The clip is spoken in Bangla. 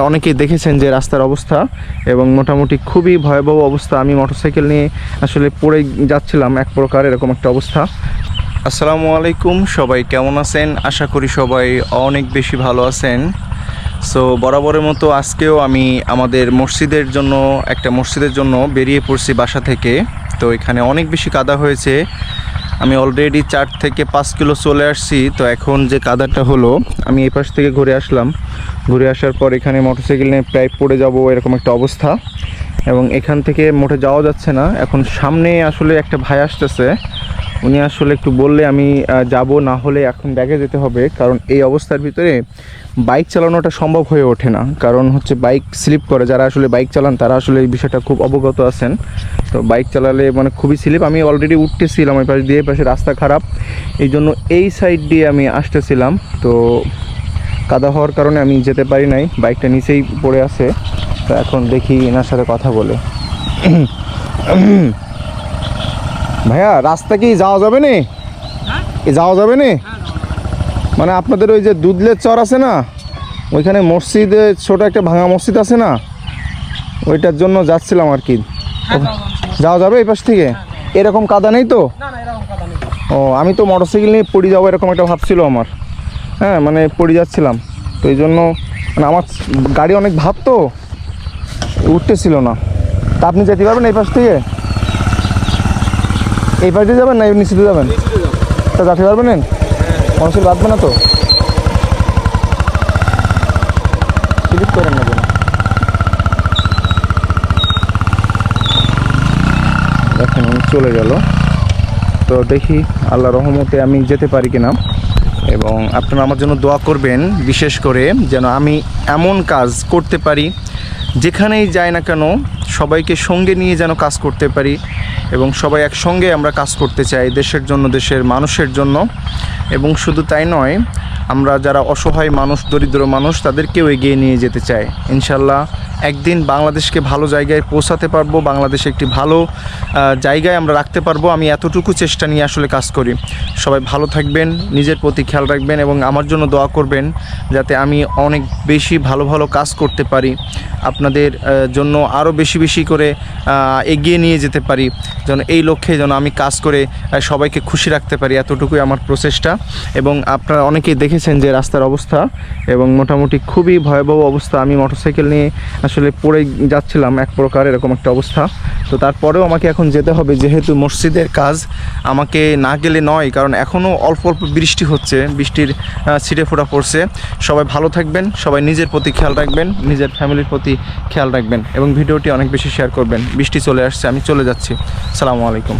অনেকেই দেখেছেন যে রাস্তার অবস্থা এবং মোটামুটি খুবই ভয়াবহ অবস্থা। আমি মোটরসাইকেল নিয়ে আসলে পড়ে যাচ্ছিলাম এক প্রকার এরকম একটা অবস্থা। আসসালামু আলাইকুম, সবাই কেমন আছেন? আশা করি সবাই অনেক বেশি ভালো আছেন। সো বরাবরের মতো আজকেও আমি আমাদের মসজিদের জন্য, একটা মসজিদের জন্য বেরিয়ে পড়ছি বাসা থেকে। তো এখানে অনেক বেশি কাদা হয়েছে। আমি অলরেডি চার থেকে পাঁচ কিলো চলে আসছি, তো এখন যে কাদাটা হলো, আমি এই পাশ থেকে ঘুরে আসলাম। ঘুরে আসার পর এখানে মোটরসাইকেল নিয়ে প্রায় পড়ে যাব এরকম একটা অবস্থা। এবং এখান থেকে মোটে যাওয়া যাচ্ছে না। এখন সামনে আসলে একটা ভাই আসতেছে। উনি আসলে একটু বললে আমি যাব, না হলে এখন ব্যাগে যেতে হবে, কারণ এই অবস্থার ভিতরে বাইক চালানোটা সম্ভব হয়ে ওঠে না। কারণ হচ্ছে বাইক স্লিপ করে, যারা আসলে বাইক চালান, তারা আসলে এই বিষয়টা খুব অবগত আছেন। তো বাইক চালালে মানে খুবই স্লিপ আমি অলরেডি উঠতেছিলাম ওই পাশ দিয়ে পাশে রাস্তা খারাপ। এই জন্য এই সাইড দিয়ে আমি আসতেছিলাম। তো কাদা হওয়ার কারণে আমি যেতে পারি নাই। বাইকটা নিচেই পড়ে আছে। তো এখন দেখি এনার সাথে কথা বলে। ভাইয়া রাস্তা কি যাওয়া যাবে না? এ যাওয়া যাবে না? মানে আপনাদের ওই যে দুধলের চর আছে না ওইখানে মসজিদে ছোট একটা ভাঙা মসজিদ আছে না ওইটার জন্য যাচ্ছিলাম আর কি। যাওয়া যাবে। এই পাশ থেকে? এরকম কাদা নেই তো? ও আমি তো মোটরসাইকেল নিয়ে পড়ে যাব এরকম একটা ভাবছিল আমার। হ্যাঁ মানে পড়ে যাচ্ছিলাম। তো এই জন্য মানে আমার গাড়ি অনেক ভাব তো উঠতেছিল না। তা আপনি যেতে পারবেন এই পাশ থেকে? এই পাশ দিয়ে যাবেন না নিচে দিয়ে যাবেন? তা যেতে পারবেন মানুষের বাঁধবে না তো। স্লিপ করেন না দেখেন উনি চলে গেল। তো দেখি আল্লাহ রহমতে আমি যেতে পারি কিনা। এবং আপনারা আমার জন্য দোয়া করবেন বিশেষ করে যেন আমি এমন কাজ করতে পারি যেখানেই যাই না কেন সবাইকে সঙ্গে নিয়ে যেন কাজ করতে পারি এবং সবাই একসঙ্গে আমরা কাজ করতে চাই দেশের জন্য, দেশের মানুষের জন্য। এবং শুধু তাই নয় আমরা যারা অসহায় মানুষ, দরিদ্র মানুষ, তাদেরকেও এগিয়ে নিয়ে যেতে চাই। ইনশাল্লাহ একদিন বাংলাদেশকে ভালো জায়গায় পৌঁছাতে পারব, বাংলাদেশে একটি ভালো জায়গায় আমরা রাখতে পারব। আমি এতটুকু চেষ্টা নিয়ে আসলে কাজ করি। সবাই ভালো থাকবেন, নিজের প্রতি খেয়াল রাখবেন এবং আমার জন্য দোয়া করবেন যাতে আমি অনেক বেশি ভালো ভালো কাজ করতে পারি। আপনাদের জন্য আরও বেশি বেশি করে এগিয়ে নিয়ে যেতে পারি। যেন এই লক্ষ্যে যেন আমি কাজ করে সবাইকে খুশি রাখতে পারি। এতটুকুই আমার প্রচেষ্টা এবং আপনারা অনেকেই দেখেছেন যে রাস্তার অবস্থা এবং মোটামুটি খুবই ভয়াবহ অবস্থা। আমি মোটরসাইকেল নিয়ে আসলে পড়ে যাচ্ছিলাম এক প্রকার এরকম একটা অবস্থা। তো তারপরেও আমাকে এখন যেতে হবে, যেহেতু মসজিদের কাজ আমাকে না গেলে নয়, কারণ এখনও অল্প অল্প বৃষ্টি হচ্ছে, বৃষ্টির ছিটে ফোটা পড়ছে। সবাই ভালো থাকবেন, সবাই নিজের প্রতি খেয়াল রাখবেন, নিজের ফ্যামিলির প্রতি খেয়াল রাখবেন এবং ভিডিওটি অনেক বেশি শেয়ার করবেন। বৃষ্টি চলে আসছে, আমি চলে যাচ্ছি। সালামু আলাইকুম।